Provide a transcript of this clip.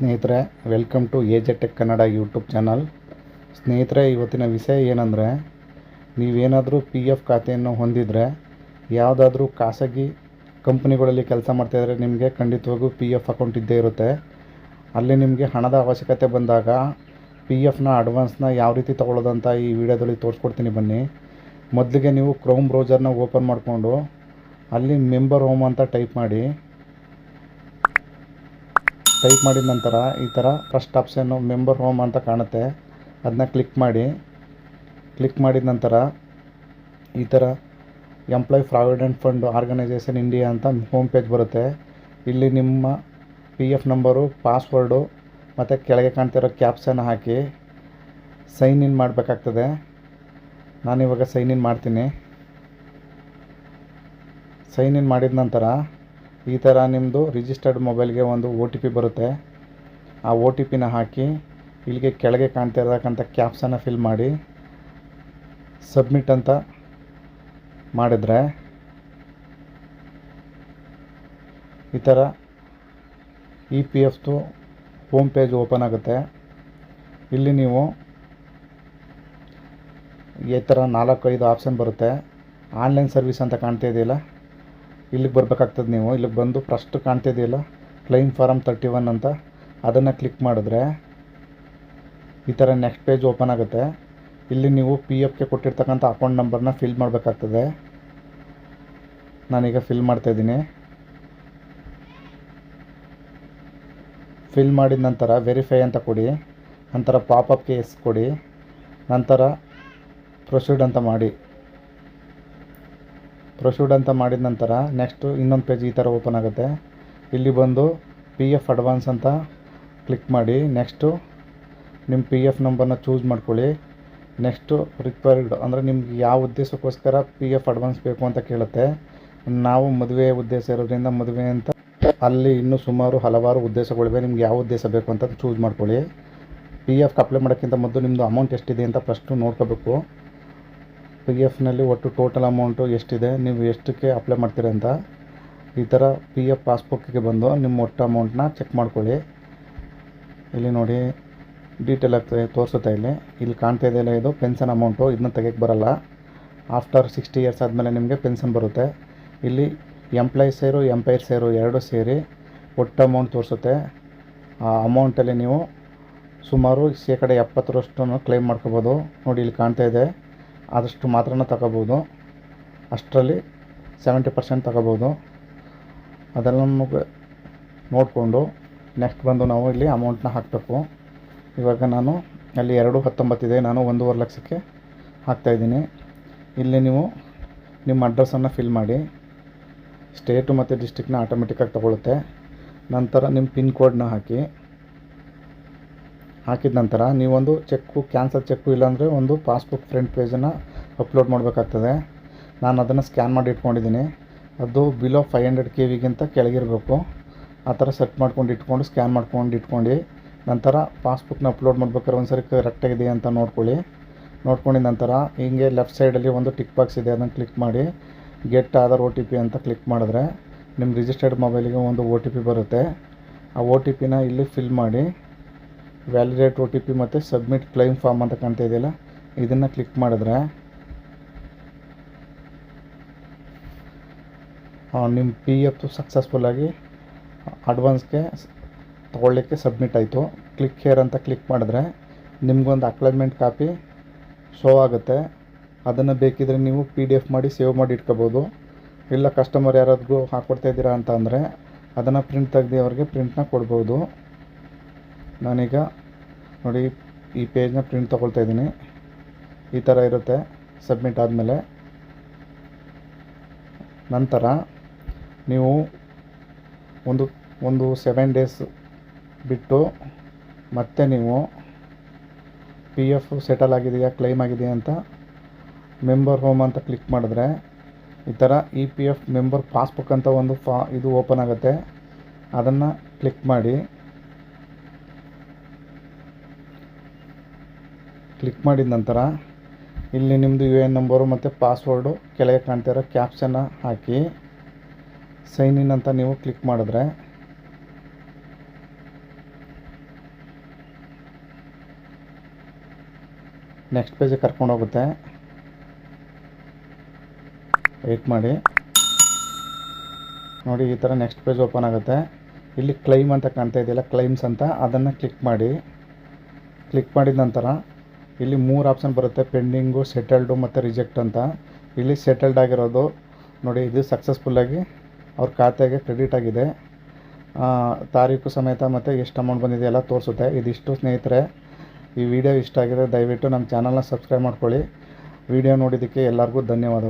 ಸ್ನೇಹಿತರೆ welcome to A J tech Kannada YouTube channel ಸ್ನೇಹಿತರೆ, ಇವತ್ತಿನ ವಿಷಯ ಏನಂದರೆ, ನೀವೇನಾದರೂ ಪಿ ಎಫ್ ಖಾತೆಯನ್ನು ಹೊಂದಿದರೆ, ಯಾವುದಾದ್ರೂ ಖಾಸಗಿ ಕಂಪ್ನಿಗಳಲ್ಲಿ ಕೆಲಸ ಮಾಡ್ತಾಯಿದ್ರೆ ನಿಮಗೆ ಖಂಡಿತವಾಗೂ ಪಿ ಎಫ್ ಅಕೌಂಟ್ ಇದ್ದೇ ಇರುತ್ತೆ. ಅಲ್ಲಿ ನಿಮಗೆ ಹಣದ ಅವಶ್ಯಕತೆ ಬಂದಾಗ ಪಿ ಎಫ್ನ ಅಡ್ವಾನ್ಸ್ನ ಯಾವ ರೀತಿ ತೊಗೊಳ್ಳೋದಂತ ಈ ವಿಡಿಯೋದಲ್ಲಿ ತೋರಿಸ್ಕೊಡ್ತೀನಿ ಬನ್ನಿ. ಮೊದಲಿಗೆ ನೀವು ಕ್ರೋಮ್ ಬ್ರೌಸರ್ನ ಓಪನ್ ಮಾಡಿಕೊಂಡು, ಅಲ್ಲಿ ಮೆಂಬರ್ ಹೋಮ್ ಅಂತ ಟೈಪ್ ಮಾಡಿ ಟೈಪ್ ಮಾಡಿದ ನಂತರ ಈ ಥರ ಫಸ್ಟ್ ಆಪ್ಷನ್ನು ಮೆಂಬರ್ ಹೋಮ್ ಅಂತ ಕಾಣುತ್ತೆ. ಅದನ್ನ ಕ್ಲಿಕ್ ಮಾಡಿ. ಕ್ಲಿಕ್ ಮಾಡಿದ ನಂತರ ಈ ಥರ employ provident fund organisation India ಅಂತ ಹೋಮ್ ಪೇಜ್ ಬರುತ್ತೆ. ಇಲ್ಲಿ ನಿಮ್ಮ ಪಿ ಎಫ್ ನಂಬರು ಪಾಸ್ವರ್ಡು ಮತ್ತು ಕೆಳಗೆ ಕಾಣ್ತಿರೋ ಕ್ಯಾಪ್ಸನ್ನು ಹಾಕಿ ಸೈನ್ ಇನ್ ಮಾಡಬೇಕಾಗ್ತದೆ. ನಾನಿವಾಗ ಸೈನ್ ಇನ್ ಮಾಡ್ತೀನಿ. ಸೈನ್ ಇನ್ ಮಾಡಿದ ನಂತರ ಈ ಥರ ನಿಮ್ಮದು ರಿಜಿಸ್ಟರ್ಡ್ ಮೊಬೈಲ್ಗೆ ಒಂದು ಒ ಟಿ ಪಿ ಬರುತ್ತೆ. ಆ ಒ ಟಿ ಪಿನ ಹಾಕಿ ಇಲ್ಲಿಗೆ ಕೆಳಗೆ ಕಾಣ್ತಾ ಇರತಕ್ಕಂಥ ಕ್ಯಾಪ್ಸನ್ನು ಫಿಲ್ ಮಾಡಿ ಸಬ್ಮಿಟ್ ಅಂತ ಮಾಡಿದರೆ ಈ ಥರ ಇ ಪಿ ಎಫ್ದು ಹೋಮ್ ಪೇಜ್ ಓಪನ್ ಆಗುತ್ತೆ. ಇಲ್ಲಿ ನೀವು ಈ ಥರ ನಾಲ್ಕೈದು ಆಪ್ಷನ್ ಬರುತ್ತೆ. ಆನ್ಲೈನ್ ಸರ್ವಿಸ್ ಅಂತ ಕಾಣ್ತಾ ಇದೆಯಲ್ಲ? ಇಲ್ಲಿಗೆ ಬರಬೇಕಾಗ್ತದೆ ನೀವು. ಇಲ್ಲಿಗೆ ಬಂದು ಫಸ್ಟ್ ಕಾಣ್ತಿದೆಯಲ್ಲ ಕ್ಲೈಮ್ ಫಾರಮ್ ತರ್ಟಿ ಒನ್ ಅಂತ. ಅದನ್ನು ಕ್ಲಿಕ್ ಮಾಡಿದ್ರೆ ಈ ಥರ ನೆಕ್ಸ್ಟ್ ಪೇಜ್ ಓಪನ್ ಆಗುತ್ತೆ. ಇಲ್ಲಿ ನೀವು ಪಿ ಎಫ್ಗೆ ಕೊಟ್ಟಿರ್ತಕ್ಕಂಥ ಅಕೌಂಟ್ ನಂಬರ್ನ ಫಿಲ್ ಮಾಡಬೇಕಾಗ್ತದೆ. ನಾನೀಗ ಫಿಲ್ ಮಾಡ್ತಾಯಿದ್ದೀನಿ ಫಿಲ್ ಮಾಡಿದ ನಂತರ ವೆರಿಫೈ ಅಂತ ಕೊಡಿ. ನಂತರ ಪಾಪಪ್ಗೆ ಎಸ್ ಕೊಡಿ. ನಂತರ ಪ್ರೊಸೀಡ್ ಅಂತ ಮಾಡಿ. ಪ್ರೊಸೀಡ್ ಅಂತ ಮಾಡಿದ ನಂತರ ನೆಕ್ಸ್ಟು ಇನ್ನೊಂದು ಪೇಜ್ ಈ ಥರ ಓಪನ್ ಆಗುತ್ತೆ. ಇಲ್ಲಿ ಬಂದು ಪಿ ಎಫ್ ಅಡ್ವಾನ್ಸ್ ಅಂತ ಕ್ಲಿಕ್ ಮಾಡಿ ನೆಕ್ಸ್ಟು ನಿಮ್ಮ ಪಿ ಎಫ್ ನಂಬರ್ನ ಚೂಸ್ ಮಾಡ್ಕೊಳ್ಳಿ. ನೆಕ್ಸ್ಟು ರಿಕ್ವೈರ್ಡ್ ಅಂದರೆ ನಿಮ್ಗೆ ಯಾವ ಉದ್ದೇಶಕ್ಕೋಸ್ಕರ ಪಿ ಎಫ್ ಅಡ್ವಾನ್ಸ್ ಬೇಕು ಅಂತ ಕೇಳುತ್ತೆ. ನಾವು ಮದುವೆ ಉದ್ದೇಶ ಇರೋದ್ರಿಂದ ಮದುವೆ ಅಂತ ಅಲ್ಲಿ ಇನ್ನೂ ಸುಮಾರು ಹಲವಾರು ಉದ್ದೇಶಗಳಿವೆ. ನಿಮ್ಗೆ ಯಾವ ಉದ್ದೇಶ ಬೇಕು ಅಂತ ಚೂಸ್ ಮಾಡ್ಕೊಳ್ಳಿ. ಪಿ ಎಫ್ ಅಪ್ಲೈ ಮಾಡೋಕ್ಕಿಂತ ಮೊದಲು ನಿಮ್ಮದು ಅಮೌಂಟ್ ಎಷ್ಟಿದೆ ಅಂತ ಫಸ್ಟು ನೋಡ್ಕೋಬೇಕು. ಪಿ ಎಫ್ನಲ್ಲಿ ಒಟ್ಟು ಟೋಟಲ್ ಅಮೌಂಟು ಎಷ್ಟಿದೆ? ನೀವು ಎಷ್ಟಕ್ಕೆ ಅಪ್ಲೈ ಮಾಡ್ತೀರ ಅಂತ? ಈ ಥರ ಪಿ ಎಫ್ ಪಾಸ್ಬುಕ್ಕಿಗೆ ಬಂದು ನಿಮ್ಮ ಒಟ್ಟು ಅಮೌಂಟ್ನ ಚೆಕ್ ಮಾಡ್ಕೊಳ್ಳಿ. ಇಲ್ಲಿ ನೋಡಿ ಡೀಟೇಲ್ ಆಗ್ತದೆ, ತೋರಿಸುತ್ತೆ ಇಲ್ಲಿ. ಇಲ್ಲಿ ಕಾಣ್ತಾ ಇದೆಯಲ್ಲ ಇದು ಪೆನ್ಷನ್ ಅಮೌಂಟು ಇದನ್ನ ತೆಗೆಯಕ್ಕೆ ಬರಲ್ಲ. ಆಫ್ಟರ್ ಸಿಕ್ಸ್ಟಿ ಇಯರ್ಸ್ ಆದಮೇಲೆ ನಿಮಗೆ ಪೆನ್ಷನ್ ಬರುತ್ತೆ. ಇಲ್ಲಿ ಎಂಪ್ಲಾಯ್ ಸೇರು ಎಂಪೈರ್ ಸೇರು, ಎರಡು ಸೇರಿ ಒಟ್ಟು ಅಮೌಂಟ್ ತೋರಿಸುತ್ತೆ. ಆ ಅಮೌಂಟಲ್ಲಿ ನೀವು ಸುಮಾರು ಶೇಕಡ ಎಪ್ಪತ್ತರಷ್ಟನ್ನು ಕ್ಲೈಮ್ ಮಾಡ್ಕೋಬೋದು. ನೋಡಿ, ಇಲ್ಲಿ ಕಾಣ್ತಾ ಇದೆ. ಆದಷ್ಟು ಮಾತ್ರ ತಗೋಬೋದು. ಅಷ್ಟರಲ್ಲಿ ಸೆವೆಂಟಿ ಪರ್ಸೆಂಟ್ ತಗೋಬೋದು. ಅದೆಲ್ಲ ನೋಡಿಕೊಂಡು ನೆಕ್ಸ್ಟ್ ಬಂದು ನಾವು ಇಲ್ಲಿ ಅಮೌಂಟ್ನ ಹಾಕಬೇಕು. ಇವಾಗ ನಾನು ಅಲ್ಲಿ ಎರಡು ಹತ್ತೊಂಬತ್ತಿದೆ ನಾನು ಒಂದೂವರೆ ಲಕ್ಷಕ್ಕೆ ಹಾಕ್ತಾಯಿದ್ದೀನಿ ಇಲ್ಲಿ ನೀವು ನಿಮ್ಮ ಅಡ್ರೆಸ್ಸನ್ನು ಫಿಲ್ ಮಾಡಿ. ಸ್ಟೇಟು ಮತ್ತು ಡಿಸ್ಟಿಕ್ನ ಆಟೋಮೆಟಿಕ್ಕಾಗಿ ತೊಗೊಳುತ್ತೆ. ನಂತರ ನಿಮ್ಮ ಪಿನ್ ಕೋಡನ್ನ ಹಾಕಿ. ಹಾಕಿದ ನಂತರ ನೀವೊಂದು ಚೆಕ್ಕು, ಕ್ಯಾನ್ಸಲ್ ಚೆಕ್ಕು ಇಲ್ಲಾಂದರೆ ಒಂದು ಪಾಸ್ಬುಕ್ ಫ್ರಂಟ್ ಪೇಜನ್ನು ಅಪ್ಲೋಡ್ ಮಾಡಬೇಕಾಗ್ತದೆ. ನಾನು ಅದನ್ನು ಸ್ಕ್ಯಾನ್ ಮಾಡಿ ಇಟ್ಕೊಂಡಿದ್ದೀನಿ. ಅದು ಬಿಲೋ ಫೈವ್ ಹಂಡ್ರೆಡ್ ಕೆ ವಿಗಿಂತ ಕೆಳಗಿರಬೇಕು. ಆ ಥರ ಸೆಟ್ ಮಾಡ್ಕೊಂಡು ಇಟ್ಕೊಂಡು ಸ್ಕ್ಯಾನ್ ಮಾಡ್ಕೊಂಡು ಇಟ್ಕೊಂಡು ನಂತರ ಪಾಸ್ಬುಕ್ನ ಅಪ್ಲೋಡ್ ಮಾಡ್ಬೇಕಾದ್ರೆ ಒಂದು ಸರಿ ಅಂತ ನೋಡ್ಕೊಳ್ಳಿ. ನೋಡ್ಕೊಂಡಿದ್ದ ನಂತರ ಹಿಂಗೆ ಲೆಫ್ಟ್ ಸೈಡಲ್ಲಿ ಒಂದು ಟಿಕ್ ಬಾಕ್ಸ್ ಇದೆ, ಅದನ್ನು ಕ್ಲಿಕ್ ಮಾಡಿ get Aadhaar O T P ಅಂತ ಕ್ಲಿಕ್ ಮಾಡಿದ್ರೆ ನಿಮ್ಮ ರಿಜಿಸ್ಟರ್ಡ್ ಮೊಬೈಲಿಗೆ ಒಂದು ಒ ಟಿ ಪಿ ಬರುತ್ತೆ. ಆ ಒ ಟಿ ಪಿನ ಇಲ್ಲಿ ಫಿಲ್ ಮಾಡಿ ವ್ಯಾಲಿಡೇಟ್ ಒ ಟಿ ಪಿ ಮತ್ತು ಸಬ್ಮಿಟ್ ಕ್ಲೈಮ್ ಫಾರ್ಮ್ ಅಂತ ಕಾಣ್ತಾ ಇದೆಯಲ್ಲ, ಇದನ್ನು ಕ್ಲಿಕ್ ಮಾಡಿದ್ರೆ ನಿಮ್ಮ ಪಿ ಎಫ್ ಸಕ್ಸಸ್ಫುಲ್ಲಾಗಿ ಅಡ್ವಾನ್ಸ್ಗೆ ತೊಗೊಳ್ಳಿಕ್ಕೆ ಸಬ್ಮಿಟ್ ಆಯಿತು. ಕ್ಲಿಕ್ ಹೇರ್ ಅಂತ ಕ್ಲಿಕ್ ಮಾಡಿದ್ರೆ, ನಿಮಗೊಂದು ಅಕ್ಲೈಮೆಂಟ್ ಕಾಪಿ ಶೋ ಆಗುತ್ತೆ. ಅದನ್ನು ಬೇಕಿದ್ರೆ ನೀವು ಪಿ ಡಿ ಎಫ್ ಮಾಡಿ ಸೇವ್ ಮಾಡಿ ಇಟ್ಕೋಬೋದು. ಇಲ್ಲ ಕಸ್ಟಮರ್ ಯಾರಾದ್ರಿಗೂ ಹಾಕ್ಕೊಡ್ತಾ ಇದ್ದೀರಾ ಅಂತ ಅಂದರೆ, ಅದನ್ನು ಪ್ರಿಂಟ್ ತೆಗ್ದು ಅವ್ರಿಗೆ ಪ್ರಿಂಟ್ನ ಕೊಡ್ಬೋದು. ನಾನೀಗ ನೋಡಿ ಈ ಪೇಜ್ನ ಪ್ರಿಂಟ್ ತೊಗೊಳ್ತಾ ಇದ್ದೀನಿ. ಈ ಥರ ಇರುತ್ತೆ ಸಬ್ಮಿಟ್ ಆದಮೇಲೆ. ನಂತರ ನೀವು ಒಂದು ಒಂದು ಸೆವೆನ್ ಡೇಸ್ ಬಿಟ್ಟು ಮತ್ತೆ ನೀವು ಪಿ ಎಫ್ ಸೆಟಲ್ ಆಗಿದೆಯಾ ಕ್ಲೈಮ್ ಆಗಿದೆಯಾ ಅಂತ ಮೆಂಬರ್ ಹೋಮ್ ಅಂತ ಕ್ಲಿಕ್ ಮಾಡಿದ್ರೆ ಈ ಥರ E P F member passbook ಅಂತ ಒಂದು ಫಾ ಇದು ಓಪನ್ ಆಗುತ್ತೆ. ಅದನ್ನು ಕ್ಲಿಕ್ ಮಾಡಿ ಕ್ಲಿಕ್ ಮಾಡಿದ ನಂತರ ಇಲ್ಲಿ ನಿಮ್ಮದು ಯು ಎ ಎನ್ ನಂಬರು ಮತ್ತು ಪಾಸ್ವರ್ಡು ಕೆಳಗೆ ಕಾಣ್ತಿರೋ ಕ್ಯಾಪ್ಷನ್ನ ಹಾಕಿ. ಸೈನ್ ಇನ್ ಅಂತ ನೀವು ಕ್ಲಿಕ್ ಮಾಡಿದ್ರೆ. ನೆಕ್ಸ್ಟ್ ಪೇಜಿಗೆ ಕರ್ಕೊಂಡೋಗುತ್ತೆ ವೆಯ್ಟ್ ಮಾಡಿ. ನೋಡಿ ಈ ಥರ ನೆಕ್ಸ್ಟ್ ಪೇಜ್ ಓಪನ್ ಆಗುತ್ತೆ. ಇಲ್ಲಿ ಕ್ಲೈಮ್ ಅಂತ ಕಾಣ್ತಾ ಇದೆಯಲ್ಲ ಕ್ಲೈಮ್ಸ್ ಅಂತ, ಅದನ್ನು ಕ್ಲಿಕ್ ಮಾಡಿ. ಕ್ಲಿಕ್ ಮಾಡಿದ ನಂತರ ಇಲ್ಲಿ ಮೂರು ಆಪ್ಷನ್ ಬರುತ್ತೆ. ಪೆಂಡಿಂಗು ಸೆಟಲ್ಡು ಮತ್ತು ರಿಜೆಕ್ಟ್ ಅಂತ. ಇಲ್ಲಿ ಸೆಟಲ್ಡ್ ಆಗಿರೋದು ನೋಡಿ, ಇದು ಸಕ್ಸಸ್ಫುಲ್ಲಾಗಿ ಅವ್ರ ಖಾತೆಗೆ ಕ್ರೆಡಿಟ್ ಆಗಿದೆ. ತಾರೀಕು ಸಮೇತ ಮತ್ತು ಎಷ್ಟು ಅಮೌಂಟ್ ಬಂದಿದೆ ಎಲ್ಲ ತೋರಿಸುತ್ತೆ. ಇದಿಷ್ಟು ಸ್ನೇಹಿತರೆ, ಈ ವಿಡಿಯೋ ಇಷ್ಟ ಆಗಿದೆ ದಯವಿಟ್ಟು ನಮ್ಮ ಚಾನಲ್ನ ಸಬ್ಸ್ಕ್ರೈಬ್ ಮಾಡ್ಕೊಳ್ಳಿ. ವಿಡಿಯೋ ನೋಡಿದ್ದಕ್ಕೆ ಎಲ್ಲರಿಗೂ ಧನ್ಯವಾದಗಳು.